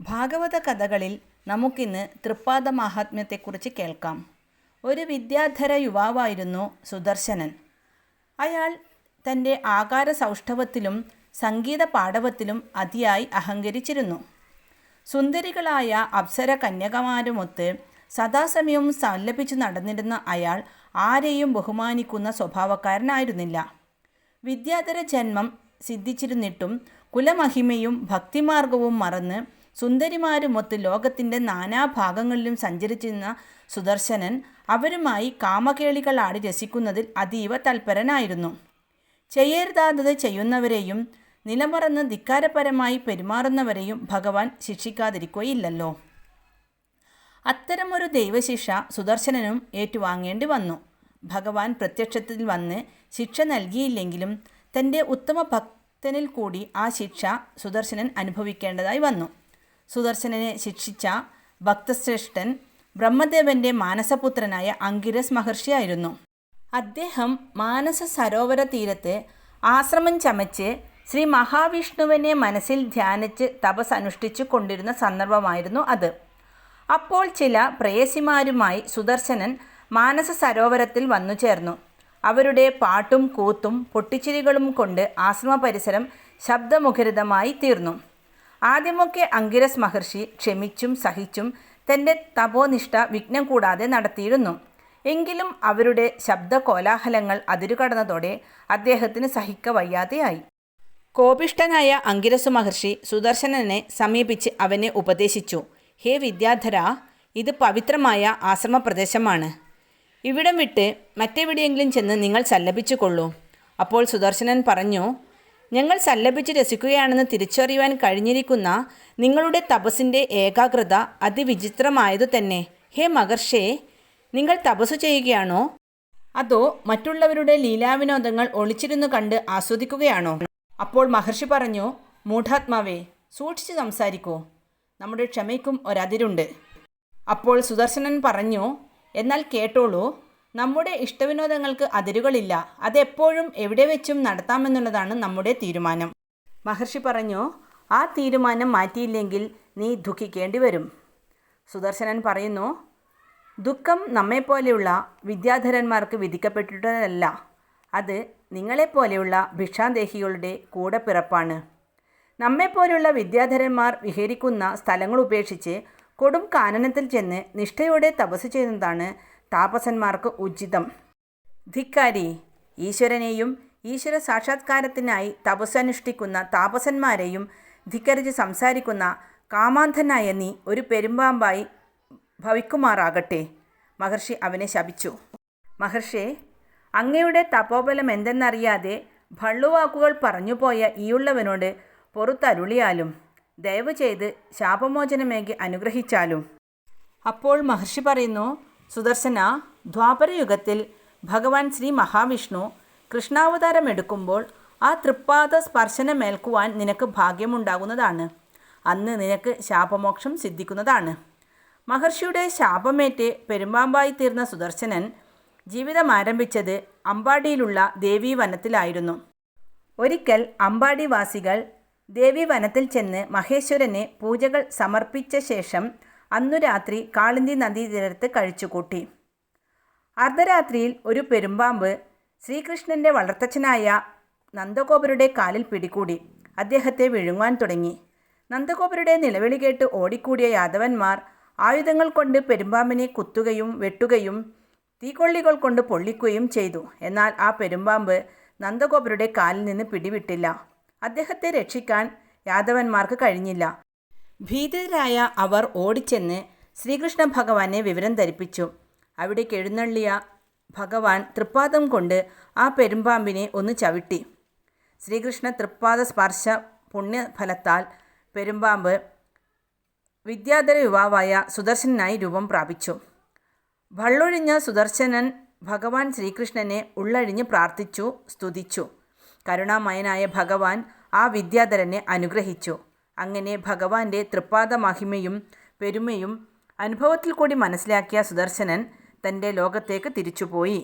ഭാഗവത കഥകളിൽ നമുക്കിന്ന് തൃപ്പാദ മാഹാത്മ്യത്തെക്കുറിച്ച് കേൾക്കാം. ഒരു വിദ്യാധര യുവാവായിരുന്നു സുദർശനൻ. അയാൾ തന്റെ ആകാര സൗഷ്ഠവത്തിലും സംഗീത പാടവത്തിലും അതിയായി അഹങ്കരിച്ചിരുന്നു. സുന്ദരികളായ അപ്സര കന്യകമാരുമൊത്ത് സദാസമയവും സല്ലപിച്ചു നടന്നിരുന്ന അയാൾ ആരെയും ബഹുമാനിക്കുന്ന സ്വഭാവക്കാരനായിരുന്നില്ല. വിദ്യാധര ജന്മം സിദ്ധിച്ചിരുന്നിട്ടും കുലമഹിമയും ഭക്തിമാർഗവും മറന്ന് സുന്ദരിമാരുമൊത്ത് ലോകത്തിന്റെ നാനാഭാഗങ്ങളിലും സഞ്ചരിച്ചിരുന്ന സുദർശനൻ അവരുമായി കാമകേളികളാടി രസിക്കുന്നതിൽ അതീവ തൽപരനായിരുന്നു. ചെയ്യരുതാത്തത് ചെയ്യുന്നവരെയും നിലമറന്ന് ധിക്കാരപരമായി പെരുമാറുന്നവരെയും ഭഗവാൻ ശിക്ഷിക്കാതിരിക്കുകയില്ലല്ലോ. അത്തരമൊരു ദൈവശിക്ഷ സുദർശനനും ഏറ്റുവാങ്ങേണ്ടി വന്നു. ഭഗവാൻ പ്രത്യക്ഷത്തിൽ വന്ന് ശിക്ഷ നൽകിയില്ലെങ്കിലും തന്റെ ഉത്തമ ഭക്തനിൽ കൂടി ആ ശിക്ഷ സുദർശനൻ അനുഭവിക്കേണ്ടതായി വന്നു. സുദർശനനെ ശിക്ഷിച്ച ഭക്തശ്രേഷ്ഠൻ ബ്രഹ്മദേവന്റെ മാനസപുത്രനായ അങ്കിരസ് മഹർഷിയായിരുന്നു അദ്ദേഹം മാനസ സരോവര തീരത്ത് ആശ്രമം ചമച്ച് ശ്രീ മഹാവിഷ്ണുവിനെ മനസ്സിൽ ധ്യാനിച്ച് തപസ് അനുഷ്ഠിച്ചു കൊണ്ടിരുന്ന സന്ദർഭമായിരുന്നു അത്. അപ്പോൾ ചില പ്രേയസിമാരുമായി സുദർശനൻ മാനസ സരോവരത്തിൽ വന്നു ചേർന്നു. അവരുടെ പാട്ടും കൂത്തും പൊട്ടിച്ചിരികളും കൊണ്ട് ആശ്രമ പരിസരം ശബ്ദമുഖരിതമായി തീർന്നു. ആദ്യമൊക്കെ അങ്കിരസ് മഹർഷി ക്ഷമിച്ചും സഹിച്ചും തന്റെ തപോനിഷ്ഠ വിഘ്നം കൂടാതെ നടത്തിയിരുന്നു. എങ്കിലും അവരുടെ ശബ്ദ കോലാഹലങ്ങൾ അതിരുകടന്നതോടെ അദ്ദേഹത്തിന് സഹിക്ക വയ്യാതെയായി. കോപിഷ്ഠനായ അങ്കിരസു മഹർഷി സുദർശനനെ സമീപിച്ച് അവനെ ഉപദേശിച്ചു. ഹേ വിദ്യാധര ഇത് പവിത്രമായ ആശ്രമപ്രദേശമാണ്. ഇവിടം വിട്ട് മറ്റെവിടെയെങ്കിലും ചെന്ന് നിങ്ങൾ സല്ലപിച്ചു കൊള്ളൂ അപ്പോൾ സുദർശനൻ പറഞ്ഞു ഞങ്ങൾ സല്ലപിച്ച് രസിക്കുകയാണെന്ന് തിരിച്ചറിയുവാൻ കഴിഞ്ഞിരിക്കുന്ന നിങ്ങളുടെ തപസ്സിന്റെ ഏകാഗ്രത അതിവിചിത്രമായതു തന്നെ. ഹേ മഹർഷേ നിങ്ങൾ തപസ് ചെയ്യുകയാണോ? അതോ മറ്റുള്ളവരുടെ ലീലാവിനോദങ്ങൾ ഒളിച്ചിരുന്നു കണ്ട് ആസ്വദിക്കുകയാണോ? അപ്പോൾ മഹർഷി പറഞ്ഞു മൂഢാത്മാവേ സൂക്ഷിച്ച് സംസാരിക്കൂ. നമ്മുടെ ക്ഷമയ്ക്കും ഒരതിരുണ്ട്. അപ്പോൾ സുദർശനൻ പറഞ്ഞു എന്നാൽ കേട്ടോളൂ. നമ്മുടെ ഇഷ്ടവിനോദങ്ങൾക്ക് അതിരുകളില്ല. അതെപ്പോഴും എവിടെ വെച്ചും നടത്താമെന്നുള്ളതാണ് നമ്മുടെ തീരുമാനം. മഹർഷി പറഞ്ഞു ആ തീരുമാനം മാറ്റിയില്ലെങ്കിൽ നീ ദുഃഖിക്കേണ്ടി വരും സുദർശനൻ പറയുന്നു ദുഃഖം നമ്മെപ്പോലെയുള്ള വിദ്യാധരന്മാർക്ക് വിധിക്കപ്പെട്ടിട്ടല്ല അത് നിങ്ങളെപ്പോലെയുള്ള ഭിക്ഷാദേഹികളുടെ കൂടെ പിറപ്പാണ്. നമ്മെപ്പോലെയുള്ള വിദ്യാധരന്മാർ വിഹരിക്കുന്ന സ്ഥലങ്ങൾ ഉപേക്ഷിച്ച് കൊടും കാനനത്തിൽ ചെന്ന് നിഷ്ഠയോടെ തപസ് ചെയ്യുന്നതാണ് താപസന്മാർക്ക് ഉചിതം. ധിക്കാരി ഈശ്വരനെയും ഈശ്വര സാക്ഷാത്കാരത്തിനായി തപസ്സനുഷ്ഠിക്കുന്ന താപസന്മാരെയും ധിക്കരിച്ച് സംസാരിക്കുന്ന കാമാന്ധനായ നീ ഒരു പെരുമ്പാമ്പായി ഭവിക്കുമാറാകട്ടെ. മഹർഷി അവനെ ശപിച്ചു. മഹർഷേ അങ്ങയുടെ തപോബലം എന്തെന്നറിയാതെ ഭള്ളുവാക്കുകൾ പറഞ്ഞുപോയ ഈയുള്ളവനോട് പുറത്തരുളിയാലും ദയവ് ചെയ്ത് ശാപമോചനമേകി അനുഗ്രഹിച്ചാലും. അപ്പോൾ മഹർഷി പറയുന്നു സുദർശന ദ്വാപരയുഗത്തിൽ ഭഗവാൻ ശ്രീ മഹാവിഷ്ണു കൃഷ്ണാവതാരം എടുക്കുമ്പോൾ ആ തൃപ്പാദ സ്പർശനമേൽക്കുവാൻ നിനക്ക് ഭാഗ്യമുണ്ടാകുന്നതാണ്. അന്ന് നിനക്ക് ശാപമോക്ഷം സിദ്ധിക്കുന്നതാണ്. മഹർഷിയുടെ ശാപമേറ്റ് പെരുമ്പാമ്പായി തീർന്ന സുദർശനൻ ജീവിതം ആരംഭിച്ചത് അമ്പാടിയിലുള്ള ദേവീ വനത്തിലായിരുന്നു ഒരിക്കൽ അമ്പാടി വാസികൾ ദേവീ വനത്തിൽ ചെന്ന് മഹേശ്വരനെ പൂജകൾ സമർപ്പിച്ച ശേഷം അന്നു രാത്രി കാളിന്തി നദീതീരത്ത് കഴിച്ചുകൂട്ടി. അർദ്ധരാത്രിയിൽ ഒരു പെരുമ്പാമ്പ് ശ്രീകൃഷ്ണന്റെ വളർത്തച്ഛനായ നന്ദഗോപരുടെ കാലിൽ പിടികൂടി അദ്ദേഹത്തെ വിഴുങ്ങാൻ തുടങ്ങി. നന്ദഗോപരുടെ നിലവിളി കേട്ട് ഓടിക്കൂടിയ യാദവന്മാർ ആയുധങ്ങൾ കൊണ്ട് പെരുമ്പാമ്പിനെ കുത്തുകയും വെട്ടുകയും തീക്കൊള്ളികൾ കൊണ്ട് പൊള്ളിക്കുകയും ചെയ്തു. എന്നാൽ ആ പെരുമ്പാമ്പ് നന്ദഗോപരുടെ കാലിൽ നിന്ന് പിടിവിട്ടില്ല. അദ്ദേഹത്തെ രക്ഷിക്കാൻ യാദവന്മാർക്ക് കഴിഞ്ഞില്ല. ഭീതിതരായ അവർ ഓടിച്ചെന്ന് ശ്രീകൃഷ്ണ ഭഗവാനെ വിവരം ധരിപ്പിച്ചു. അവിടേക്ക് എഴുന്നള്ളിയ ഭഗവാൻ തൃപ്പാദം കൊണ്ട് ആ പെരുമ്പാമ്പിനെ ഒന്ന് ചവിട്ടി. ശ്രീകൃഷ്ണ തൃപ്പാദ സ്പർശ പുണ്യഫലത്താൽ പെരുമ്പാമ്പ് വിദ്യാധര യുവാവായ സുദർശനായി രൂപം പ്രാപിച്ചു. വള്ളൊഴിഞ്ഞ സുദർശനൻ ഭഗവാൻ ശ്രീകൃഷ്ണനെ ഉള്ളഴിഞ്ഞ് പ്രാർത്ഥിച്ചു സ്തുതിച്ചു. കരുണാമയനായ ഭഗവാൻ ആ വിദ്യാധരനെ അനുഗ്രഹിച്ചു. അങ്ങനെ ഭഗവാന്റെ തൃപ്പാദ മഹിമയും പെരുമയും അനുഭവത്തിൽ കൂടി മനസ്സിലാക്കിയ സുദർശനൻ തന്റെ ലോകത്തേക്ക് തിരിച്ചുപോയി.